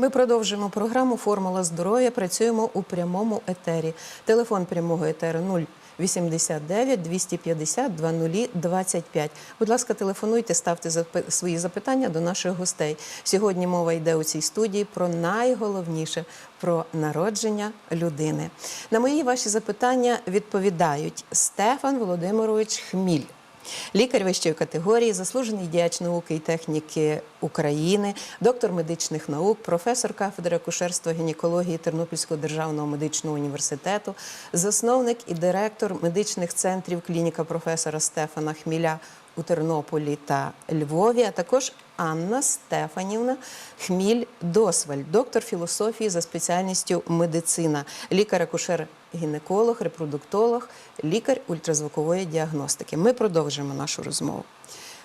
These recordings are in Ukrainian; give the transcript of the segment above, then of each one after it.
Ми продовжуємо програму Формула здоров'я. Працюємо у прямому етері. Телефон прямого етеру 089 250 2025. Будь ласка, телефонуйте, ставте свої запитання до наших гостей. Сьогодні мова йде у цій студії про найголовніше про народження людини. На мої ваші запитання відповідають Стефан Володимирович Хміль. Лікар вищої категорії, заслужений діяч науки і техніки України, доктор медичних наук, професор кафедри акушерства гінекології Тернопільського державного медичного університету, засновник і директор медичних центрів клініка професора Стефана Хміля у Тернополі та Львові, а також Анна Стефанівна Хміль Досваль, доктор філософії за спеціальністю медицина, лікар-акушер-гінеколог, репродуктолог, лікар ультразвукової діагностики. Ми продовжуємо нашу розмову.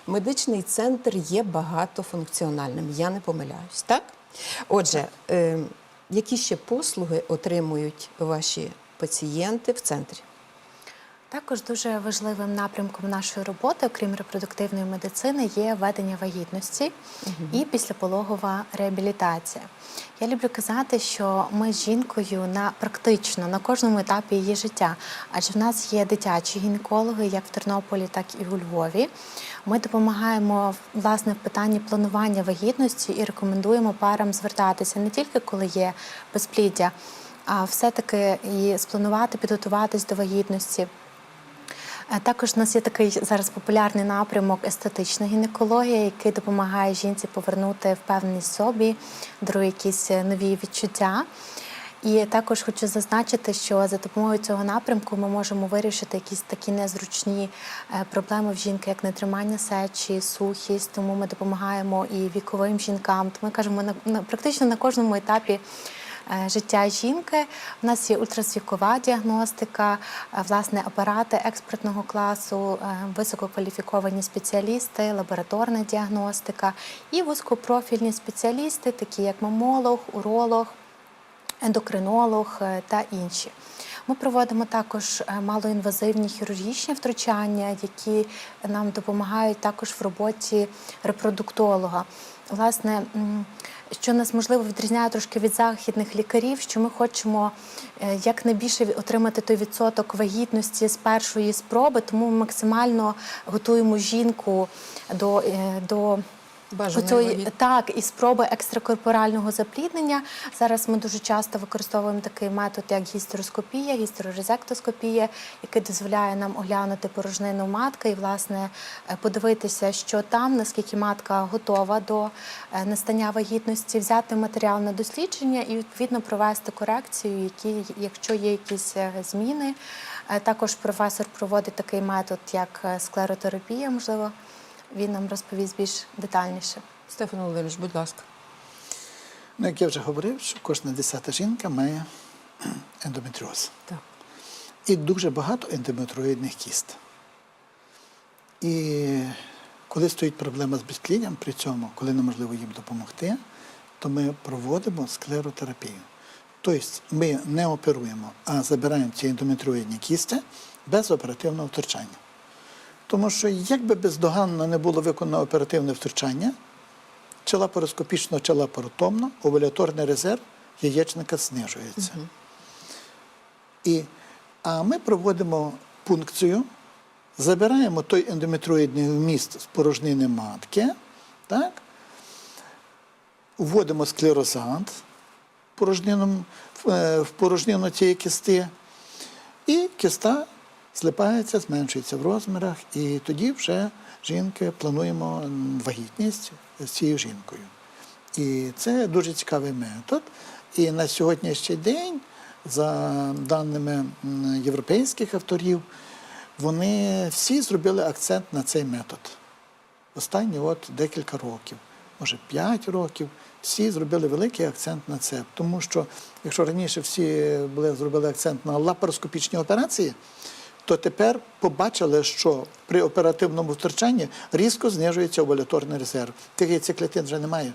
Медичний центр є багатофункціональним, я не помиляюсь, так? Отже, е, які ще послуги отримують ваші пацієнти в центрі? Також дуже важливим напрямком нашої роботи, окрім репродуктивної медицини, є ведення вагітності і післяпологова реабілітація. Я люблю казати, що ми з жінкою на практично на кожному етапі її життя, адже в нас є дитячі гінекологи, як в Тернополі, так і у Львові. Ми допомагаємо власне в питанні планування вагітності і рекомендуємо парам звертатися не тільки коли є безпліддя, а все-таки і спланувати, підготуватись до вагітності. Е, Також у нас є такий зараз популярний напрямок естетична гінекологія, який допомагає жінці повернути впевненість собі, дарує якісь е, нові відчуття. І також хочу зазначити, що за допомогою цього напрямку ми можемо вирішити якісь такі незручні е, проблеми в жінки, як нетримання сечі, сухість. Тому ми допомагаємо і віковим жінкам. Ми кажемо на, на практично на кожному етапі життя жінки. У нас є ультразвукова діагностика, е, власне, апарати експертного класу, е, висококваліфіковані спеціалісти, лабораторна діагностика і вузькопрофільні спеціалісти, такі як мамолог, уролог, ендокринолог е, та інші. Ми проводимо також е, малоінвазивні хірургічні втручання, які нам допомагають також в роботі репродуктолога. Власне, що нас можливо відрізняє трошки від західних лікарів, що ми хочемо е, якнайбільше отримати той відсоток вагітності з першої спроби, тому ми максимально готуємо жінку до, е, до Бажаної так, і спроби екстракорпорального запліднення. Зараз ми дуже часто використовуємо такий метод, як гістероскопія, гістерорезектоскопія, який дозволяє нам оглянути порожнину матки і, власне, е, подивитися, що там, наскільки матка готова до е, настання вагітності, взяти матеріал на дослідження і відповідно провести корекцію, які, якщо є якісь е, зміни. Також професор проводить такий метод, як склеротерапія, можливо. Він нам розповість більш детальніше. Стефан Володимирович, будь ласка. Ну, як я вже говорив, що кожна десята жінка має ендометріоз. Так. І дуже багато ендометроїдних кіст. І коли стоїть проблема з безпліддям, при цьому, коли неможливо їм допомогти, то ми проводимо склеротерапію. Тобто ми не оперуємо, а забираємо ці ендометроїдні кісти без оперативного втручання. Тому що як би бездоганно не було виконано оперативне втручання, чи лапароскопічно, чи лапаротомно, овуляторний резерв яєчника знижується. І, а ми проводимо пункцію, забираємо той ендометроїдний вміст з порожнини матки, так? вводимо склерозант в порожнину, в, е, порожнину цієї кисти, і киста злипається, зменшується в розмірах, і тоді вже жінки плануємо вагітність з цією жінкою. І це дуже цікавий метод. І на сьогоднішній день, за даними європейських авторів, вони всі зробили акцент на цей метод. Останні от декілька років, може 5 років, всі зробили великий акцент на це. Тому що якщо раніше всі були, зробили акцент на лапароскопічні операції, то тепер побачили, що при оперативному втручанні різко знижується овуляторний резерв. Тих яйцеклітин вже немає.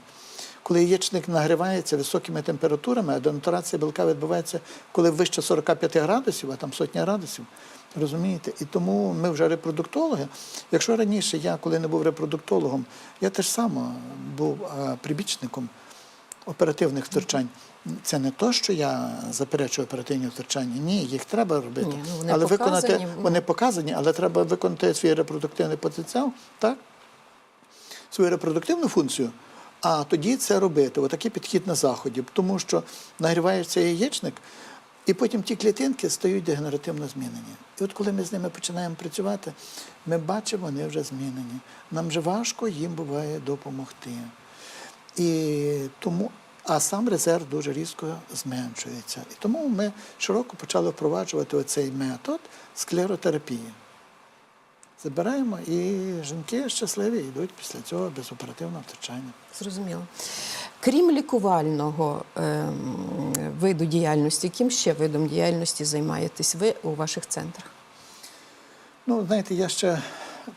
Коли яєчник нагрівається високими температурами, а денатурація білка відбувається, коли вище 45 градусів, а там сотня градусів. Розумієте? І тому ми вже репродуктологи. Якщо раніше я, коли не був репродуктологом, я теж само був прибічником оперативних втручань. Це не то, що я заперечую оперативні втручання. Ні, їх треба робити. Ні, ну, вони але показані, виконати ну. вони показані, але треба виконати свій репродуктивний потенціал, так? свою репродуктивну функцію, а тоді це робити. Отакий підхід на заході, тому що нагрівається яєчник, і потім ті клітинки стають дегенеративно змінені. І от коли ми з ними починаємо працювати, ми бачимо, вони вже змінені. Нам вже важко їм буває допомогти. І тому, а сам резерв дуже різко зменшується. І тому ми широко почали впроваджувати оцей метод склеротерапії. Забираємо, і жінки щасливі йдуть після цього без оперативного втручання. Зрозуміло. Крім лікувального ем, виду діяльності, яким ще видом діяльності займаєтесь ви у ваших центрах? Ну, знаєте, я ще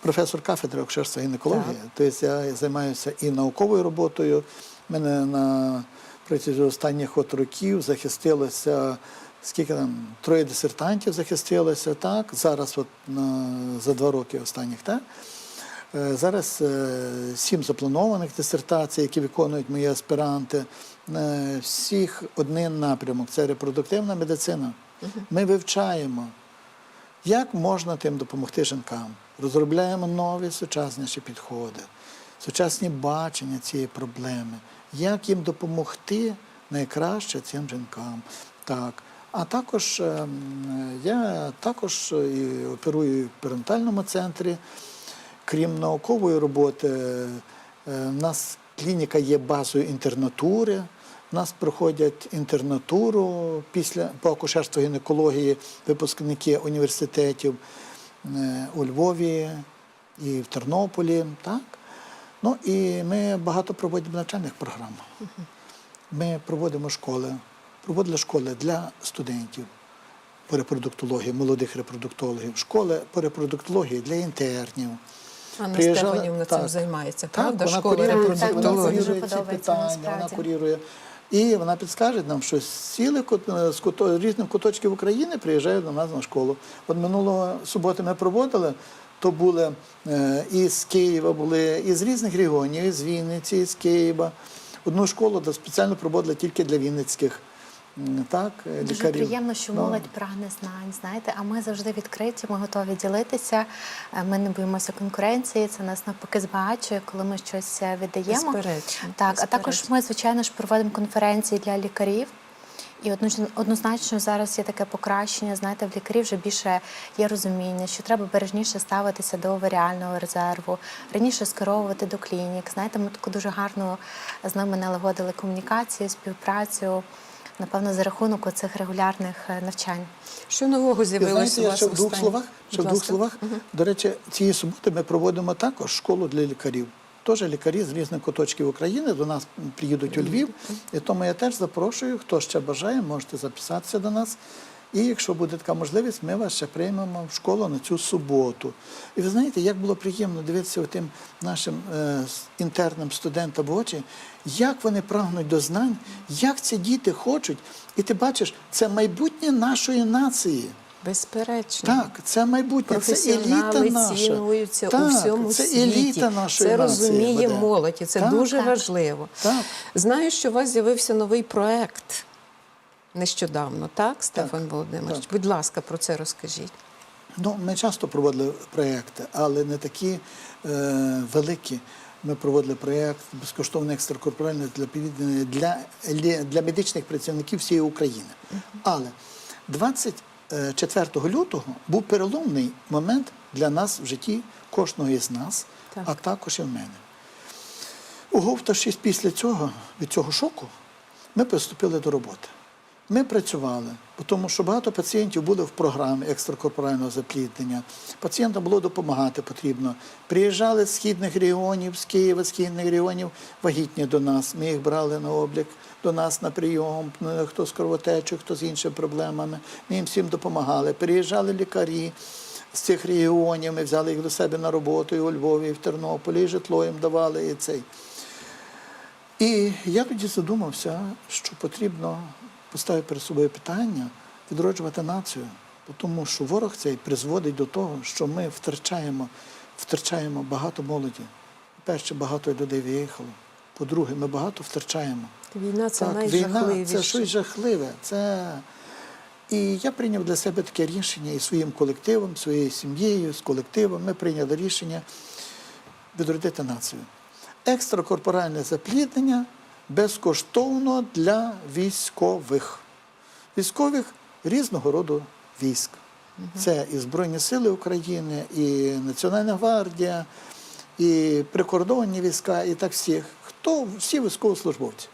професор кафедри акушерства гінекології, тобто я займаюся і науковою роботою. Мене на протязі останніх от років захистилося, скільки там, троє дисертантів захистилося, так, зараз от на, за два роки останніх, так. Е, Зараз е, сім запланованих дисертацій, які виконують мої аспіранти. Е, Всіх один напрямок це репродуктивна медицина. Ми вивчаємо як можна тим допомогти жінкам? Розробляємо нові сучасніші підходи, сучасні бачення цієї проблеми, як їм допомогти найкраще цим жінкам. Так. А також ем, я також і оперую в перинатальному центрі. Крім наукової роботи, е, в нас клініка є базою інтернатури. У нас проходять інтернатуру після по акушерству гінекології випускники університетів е, у Львові і в Тернополі. Так? Ну і ми багато проводимо навчальних програм. Ми проводимо школи, проводили школи для студентів по репродуктології, молодих репродуктологів, школи по репродуктології для інтернів. Анна Приїжджали- Стефанівна цим займається, Так, правда? вона Школа курірує, репродуктології. ці- питання, вона курірує. І вона підскаже нам, що з цілих з куто- різних куточків України приїжджають до нас на школу. От минулого суботи ми проводили, то були е, і з Києва були, і з різних регіонів, і з Вінниці, і з Києва. Одну школу спеціально проводили тільки для вінницьких так, е, Дуже лікарів. приємно, що молодь прагне знань, знаєте, а ми завжди відкриті, ми готові ділитися. Е, Ми не боїмося конкуренції. Це нас навпаки збагачує, коли ми щось віддаємо. Безперечно, Так, а також ми, звичайно ж, проводимо конференції для лікарів. І однозначно зараз є таке покращення. Знаєте, в лікарів вже більше є розуміння, що треба бережніше ставитися до оваріального резерву, раніше скеровувати до клінік. Знаєте, ми таку дуже гарно з ними налагодили комунікацію, співпрацю. Напевно, за рахунок оцих регулярних е, навчань. Що нового з'явилося знаєте, у вас ще в двох словах, ще в двох словах. До речі, цієї суботи ми проводимо також школу для лікарів. Теж лікарі з різних куточків України до нас приїдуть у Львів. І тому я теж запрошую, хто ще бажає, можете записатися до нас. І якщо буде така можливість, ми вас ще приймемо в школу на цю суботу. І ви знаєте, як було приємно дивитися тим нашим е, інтерним студентам в очі, як вони прагнуть до знань, як ці діти хочуть. І ти бачиш, це майбутнє нашої нації. Безперечно. Так, це майбутнє, це еліта наша. цінуються так, у всьому це світі. еліта нашої Це розуміє буде. молодь, і це Так. дуже Так. важливо. Так. Знаю, що у вас з'явився новий проект нещодавно, так, Стефан Володимирович? так. Будь ласка, про це розкажіть. Ну, ми часто проводили проєкти, але не такі е, великі. Ми проводили проєкт безкоштовний екстракорпоральний для, для, для медичних працівників всієї України. Але 24 лютого був переломний момент для нас в житті кожного із нас, Так. а також і в мене. Уговтавшись після цього, від цього шоку, ми приступили до роботи. Ми працювали, тому що багато пацієнтів були в програмі екстракорпорального запліднення. Пацієнтам було допомагати потрібно. Приїжджали з східних регіонів, з Києва, з східних регіонів, вагітні до нас. Ми їх брали на облік до нас на прийом, е, хто з кровотечою, хто з іншими проблемами. Ми їм всім допомагали. Приїжджали лікарі з цих регіонів, ми взяли їх до себе на роботу і у Львові, і в Тернополі, і житло їм давали, і цей. І я тоді задумався, що потрібно поставити перед собою питання відроджувати націю, тому що ворог цей призводить до того, що ми втрачаємо, втрачаємо багато молоді. Перше, багато людей виїхало. По-друге, ми багато втрачаємо. Війна це Так, війна це щось жахливе. Це... І я прийняв для себе таке рішення і своїм колективом, своєю сім'єю, з колективом. Ми прийняли рішення відродити націю. Екстракорпоральне запліднення безкоштовно для військових. Військових різного роду військ. Це і Збройні Сили України, і Національна гвардія, і прикордонні війська, і так всіх. Хто всі військовослужбовці.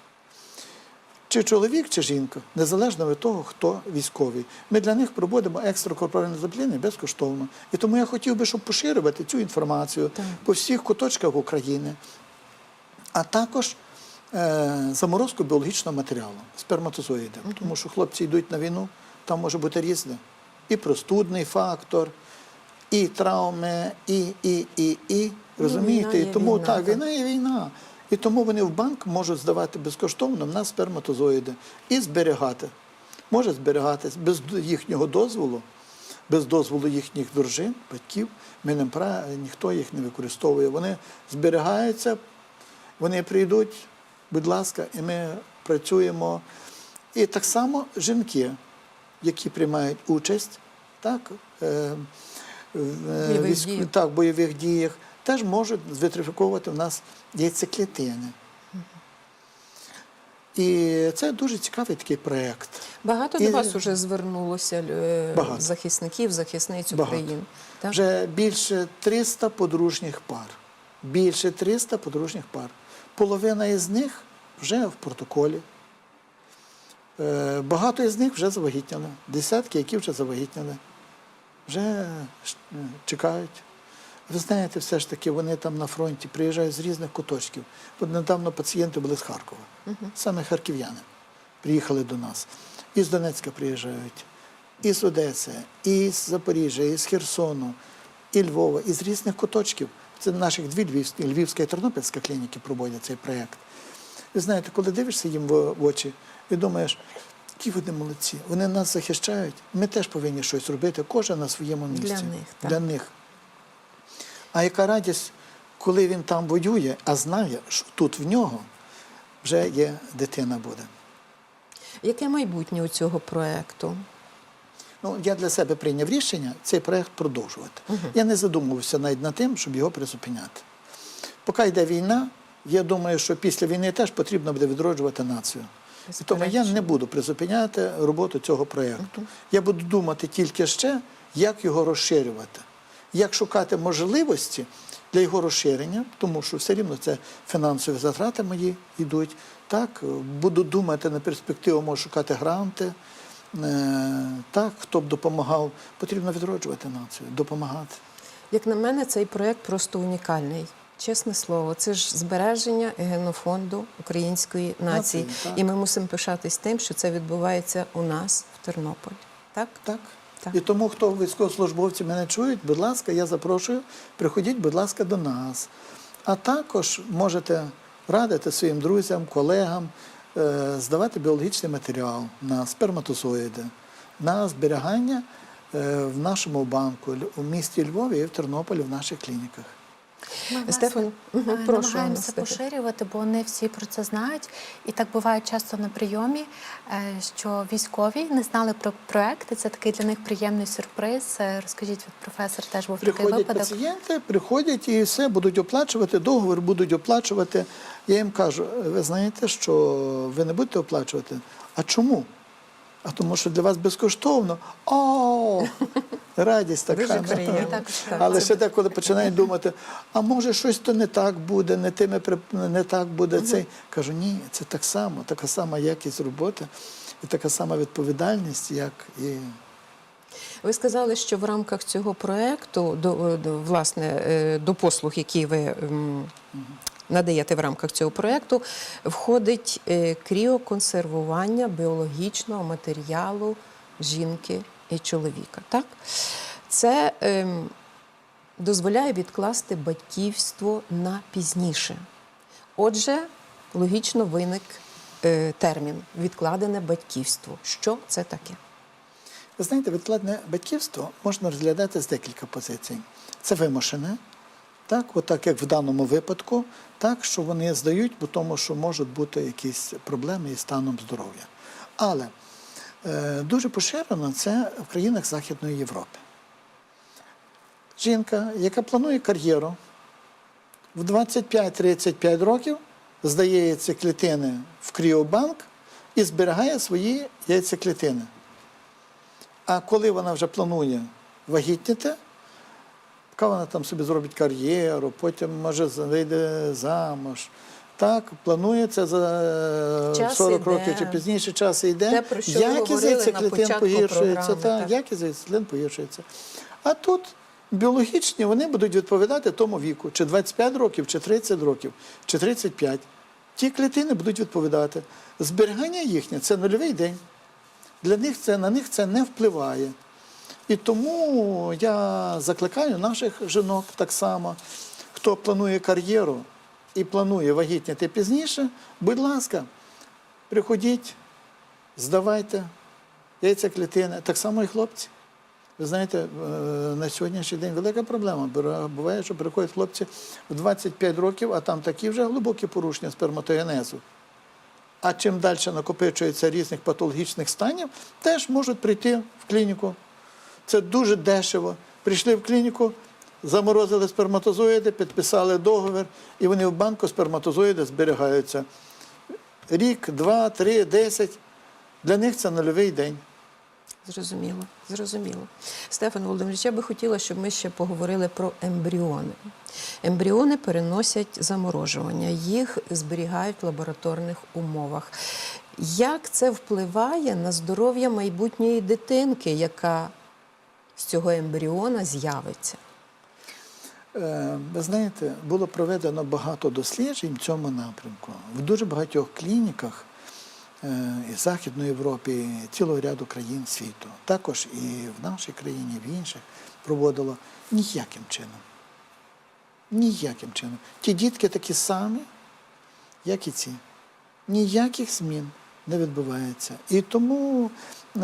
Чи чоловік, чи жінка, незалежно від того, хто військовий. Ми для них проводимо екстракорпоральне запліднення безкоштовно. І тому я хотів би, щоб поширювати цю інформацію по всіх куточках України, а також заморозку біологічного матеріалу, сперматозоїди. Тому що хлопці йдуть на війну, там може бути різне. І простудний фактор, і травми, і, і, і, і. Розумієте? І тому так, війна є війна. І тому вони в банк можуть здавати безкоштовно на сперматозоїди і зберігати. Може зберігатись без їхнього дозволу, без дозволу їхніх дружин, батьків. Ми не ніхто їх не використовує. Вони зберігаються, вони прийдуть, будь ласка, і ми працюємо. І так само жінки, які приймають участь так, е, в е, Бойових військ- діях. так, бойових діях, теж можуть витрифікувати в нас яйцеклітини. І це дуже цікавий такий проєкт. Багато І- до вас вже звернулося е, Багато. захисників, захисниць України. Так? Вже більше 300 подружніх пар. Більше 300 подружніх пар. Половина із них вже в протоколі. Е, Багато із них вже завагітняли. Десятки, які вже завагітняли, вже е, чекають. Ви знаєте, все ж таки вони там на фронті приїжджають з різних куточків. От недавно пацієнти були з Харкова, саме харків'яни приїхали до нас. Із Донецька приїжджають, із Одеси, із Запоріжжя, із Херсону, і Львова, із різних куточків. Це наших дві львівські, Львівська і Тернопільська клініки проводять цей проєкт. Ви знаєте, коли дивишся їм в очі і думаєш, які вони молодці, вони нас захищають, ми теж повинні щось робити, кожен на своєму місці. Для них, так. Для них. А яка радість, коли він там воює, а знає, що тут в нього вже є дитина буде. Яке майбутнє у цього проекту? Ну, я для себе прийняв рішення цей проект продовжувати. Я не задумувався навіть над тим, щоб його призупиняти. Поки йде війна, я думаю, що після війни теж потрібно буде відроджувати націю. І тому я не буду призупиняти роботу цього проєкту. Я буду думати тільки ще, як його розширювати, як шукати можливості для його розширення, тому що все рівно це фінансові затрати мої йдуть. Так, буду думати на перспективу, можу шукати гранти. Е, Так, хто б допомагав, потрібно відроджувати націю, допомагати. Як на мене, цей проект просто унікальний. Чесне слово, це ж збереження генофонду української нації. Так. І ми мусимо пишатись тим, що це відбувається у нас в Тернополі. Так? Так? Так. І тому, хто військовослужбовці мене чують, будь ласка, я запрошую, приходіть, будь ласка, до нас. А також можете радити своїм друзям, колегам здавати біологічний матеріал на сперматозоїди, на зберігання е, в нашому банку у місті Львові і в Тернополі в наших клініках. Ми, Стефан, е, прошу, намагаємося Стефан. поширювати, бо не всі про це знають. І так буває часто на прийомі, е, що військові не знали про проект. І це такий для них приємний сюрприз. Е, Розкажіть, от професор теж був такий випадок. пацієнти, приходять і все будуть оплачувати, договір будуть оплачувати. Я їм кажу, ви знаєте, що ви не будете оплачувати? А чому? А тому що для вас безкоштовно. О, радість така. Але ще так, коли починають думати, а може щось то не так буде, не тими не так буде цей. Кажу, ні, це так само, така сама якість роботи і така сама відповідальність, як і Ви сказали, що в рамках цього проекту до, до власне е, до послуг, які ви надаєте в рамках цього проекту, входить е, кріоконсервування біологічного матеріалу жінки чоловіка. Так? Це ем, дозволяє відкласти батьківство на пізніше. Отже, логічно виник е, термін відкладене батьківство. Що це таке? Ви знаєте, відкладне батьківство можна розглядати з декілька позицій. Це вимушене, Так, отак як в даному випадку, так що вони здають, бо тому що можуть бути якісь проблеми із станом здоров'я. Але дуже поширено це в країнах Західної Європи. Жінка, яка планує кар'єру, в 25-35 років здає яйцеклітини в кріобанк і зберігає свої яйцеклітини. А коли вона вже планує вагітніти, поки вона там собі зробить кар'єру, потім може вийде замуж. Так, планується за Час 40 іде. років чи пізніше час йде. Те, про що Якість яйцеклітин погіршується, так, так. якість яйцеклітин погіршується. А тут біологічні вони будуть відповідати тому віку, чи 25 років, чи 30 років, чи 35. Ті клітини будуть відповідати. Зберігання їхнє це нульовий день. Для них це на них це не впливає. І тому я закликаю наших жінок так само, хто планує кар'єру і планує вагітніти пізніше, будь ласка, приходіть, здавайте яйцеклітини, так само і хлопці. Ви знаєте, е, на сьогоднішній день велика проблема. Буває, що приходять хлопці в 25 років, а там такі вже глибокі порушення сперматогенезу. А чим далі накопичується різних патологічних станів, теж можуть прийти в клініку. Це дуже дешево. Прийшли в клініку, заморозили сперматозоїди, підписали договір, і вони в банку сперматозоїди зберігаються. Рік, два, три, десять. Для них це нульовий день. Зрозуміло, зрозуміло. Стефан Володимирович, я би хотіла, щоб ми ще поговорили про ембріони. Ембріони переносять заморожування, їх зберігають в лабораторних умовах. Як це впливає на здоров'я майбутньої дитинки, яка з цього ембріона з'явиться? Е, Ви знаєте, було проведено багато досліджень в цьому напрямку. В дуже багатьох клініках е, і Західної Європі, і цілого ряду країн світу. Також і в нашій країні, і в інших проводило ніяким чином. Ніяким чином. Ті дітки такі самі, як і ці. Ніяких змін не відбувається. І тому е,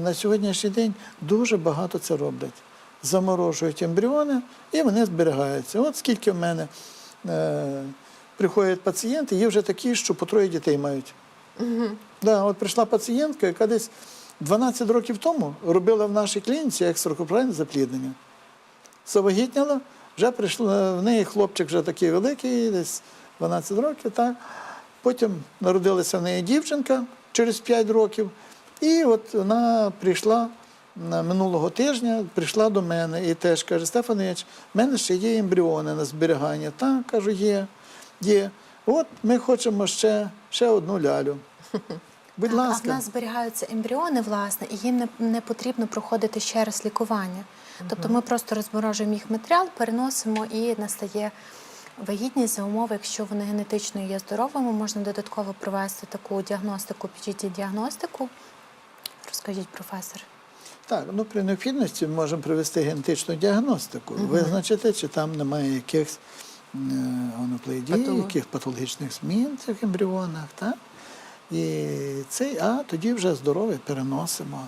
на сьогоднішній день дуже багато це роблять. Заморожують ембріони і вони зберігаються. От скільки в мене е, приходять пацієнти, є вже такі, що по троє дітей мають. Да, от прийшла пацієнтка, яка десь 12 років тому робила в нашій клініці екстракорпоральне запліднення. Завагітніла, вже прийшла в неї хлопчик вже такий великий, десь 12 років. Так. Потім народилася в неї дівчинка через 5 років. І от вона прийшла минулого тижня, прийшла до мене і теж каже: Стефанович, в мене ще є ембріони на зберігання. Так, кажу, є, є. От ми хочемо ще, ще одну лялю. Будь Так, ласка. А в нас зберігаються ембріони, власне, і їм не, не потрібно проходити ще раз лікування. Тобто ми просто розморожуємо їх матеріал, переносимо і настає вагітність за умови, якщо вони генетично є здоровими, можна додатково провести таку діагностику, PGT-діагностику. Розкажіть, професор. Так, ну при необхідності ми можемо провести генетичну діагностику, визначити, чи там немає якихось е, Патолог- яких патологічних змін в цих ембріонах. Так? І цей, а тоді вже здоровий переносимо.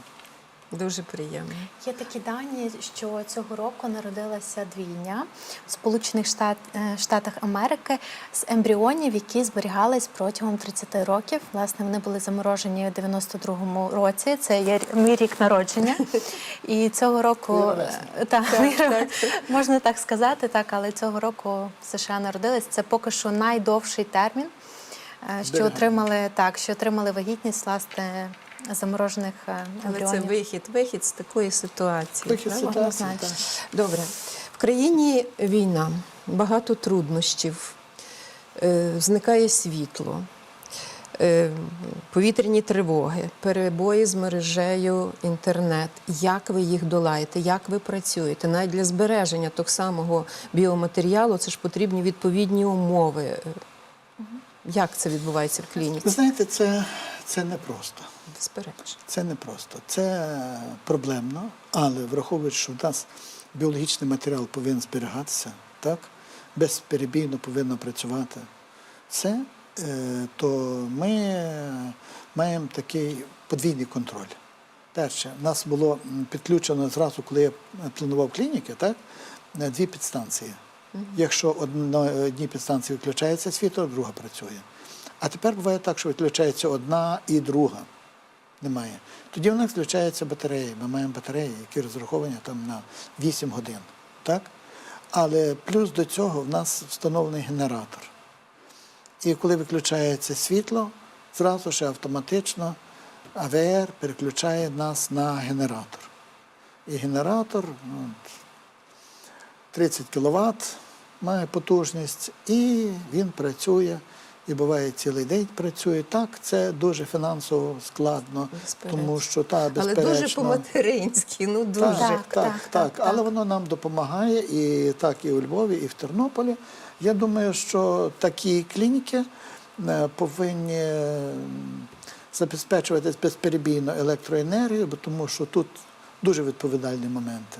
Дуже приємно. Є такі дані, що цього року народилася двійня в Сполучених Штат, е, Штатах Америки з ембріонів, які зберігались протягом 30 років. Власне, вони були заморожені у 92-му році. Це є мій рік народження. І цього року Ви ровесник. е, так, можна так сказати, так, але цього року в США народились. Це поки що найдовший термін, е, що отримали так, що отримали вагітність власне заморожених е, Але це вихід, вихід з такої ситуації. Вихід правда? ситуації. Так. Добре. В країні війна, багато труднощів, е, зникає світло, е, повітряні тривоги, перебої з мережею інтернет. Як ви їх долаєте? Як ви працюєте? Навіть для збереження того самого біоматеріалу це ж потрібні відповідні умови. Як це відбувається в Ви клініці? знаєте, це, це непросто. Безперечно. Це непросто. Це проблемно, але враховуючи, що в нас біологічний матеріал повинен зберігатися, так? безперебійно повинно працювати. Це, е, то ми маємо такий подвійний контроль. Перше, нас було підключено зразу, коли я планував клініки, так? е, дві підстанції. Якщо одній підстанції виключається світло, друга працює. А тепер буває так, що виключається одна і друга. Немає. Тоді в нас включаються батареї. Ми маємо батареї, які розраховані там на 8 годин. Так? Але плюс до цього в нас встановлений генератор. І коли виключається світло, зразу ж автоматично АВР переключає нас на генератор. І генератор ну, 30 кВт має потужність, і він працює. І буває цілий день працює. Так, це дуже фінансово складно, тому що та Але дуже по-материнськи, ну дуже. Так, так, Так, так, так, так, Але воно нам допомагає і так і у Львові, і в Тернополі. Я думаю, що такі клініки е, повинні забезпечувати безперебійно електроенергію, бо тому що тут дуже відповідальні моменти.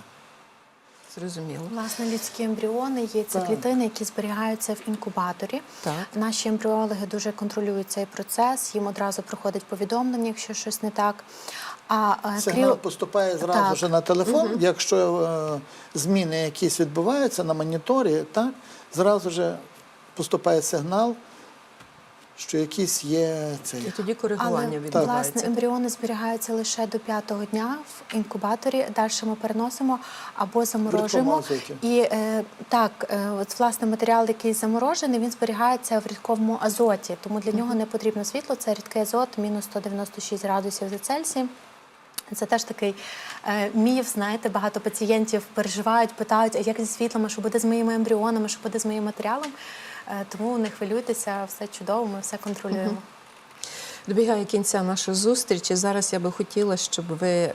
Зрозуміло. Власне, людські ембріони є Так. клітини, які зберігаються в інкубаторі. Так. Наші ембріологи дуже контролюють цей процес, їм одразу приходить повідомлення, якщо щось не так. А е, Сигнал крім- поступає зразу Так. на телефон. Якщо е, зміни якісь відбуваються на моніторі, так, зразу ж поступає сигнал, що якісь є цей. І тоді коригування Але відбувається. власне ембріони зберігаються лише до п'ятого дня в інкубаторі. Далі ми переносимо або заморожуємо. І е, так, е, от власне матеріал, який заморожений, він зберігається в рідковому азоті, тому для нього не потрібно світло. Це рідкий азот, мінус 196 градусів за Цельсієм. Це теж такий е, міф, знаєте, багато пацієнтів переживають, питають, а як зі світлом, а що буде з моїми ембріонами, що буде з моїм матеріалом. Е, тому не хвилюйтеся, все чудово, ми все контролюємо. Добігає кінця наша зустріч. І зараз я би хотіла, щоб ви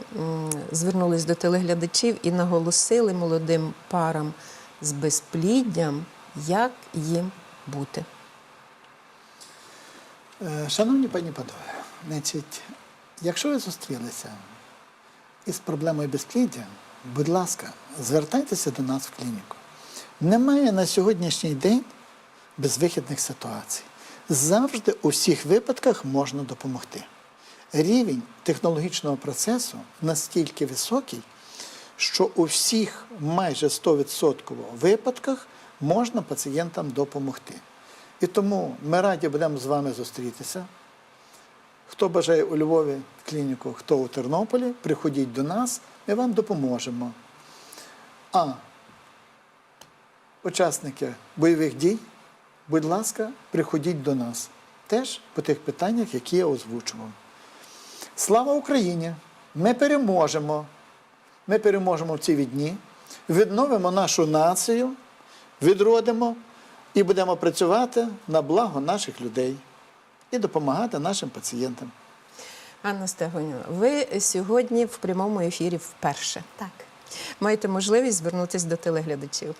звернулись до телеглядачів і наголосили молодим парам з безпліддям, як їм бути. Е, Шановні пані панове, значить, якщо ви зустрілися із проблемою безпліддя, будь ласка, звертайтеся до нас в клініку. Немає на сьогоднішній день безвихідних ситуацій. Завжди у всіх випадках можна допомогти. Рівень технологічного процесу настільки високий, що у всіх майже 100% випадках можна пацієнтам допомогти. І тому ми раді будемо з вами зустрітися. Хто бажає у Львові клініку, хто у Тернополі, приходіть до нас, ми вам допоможемо. А учасники бойових дій, будь ласка, приходіть до нас теж по тих питаннях, які я озвучував. Слава Україні! Ми переможемо. Ми переможемо в ці відні, відновимо нашу націю, відродимо і будемо працювати на благо наших людей і допомагати нашим пацієнтам. Анна Стегонівна, ви сьогодні в прямому ефірі вперше. Так. Маєте можливість звернутися до телеглядачів.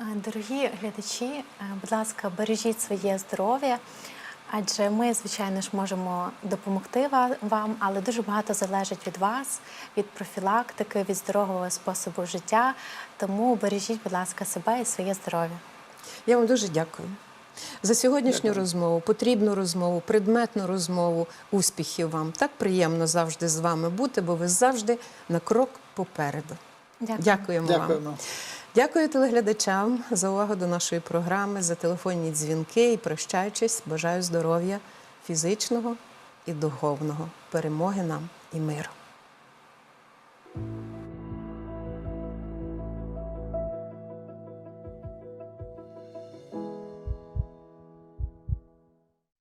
Е, Дорогі глядачі, е, будь ласка, бережіть своє здоров'я, адже ми, звичайно ж, можемо допомогти вам, але дуже багато залежить від вас, від профілактики, від здорового способу життя. Тому бережіть, будь ласка, себе і своє здоров'я. Я вам дуже дякую за сьогоднішню розмову, потрібну розмову, предметну розмову. Успіхів вам. Так приємно завжди з вами бути, бо ви завжди на крок попереду. Дякую. Дякуємо, вам. Дякую телеглядачам за увагу до нашої програми, за телефонні дзвінки і прощаючись, бажаю здоров'я фізичного і духовного, перемоги нам і миру.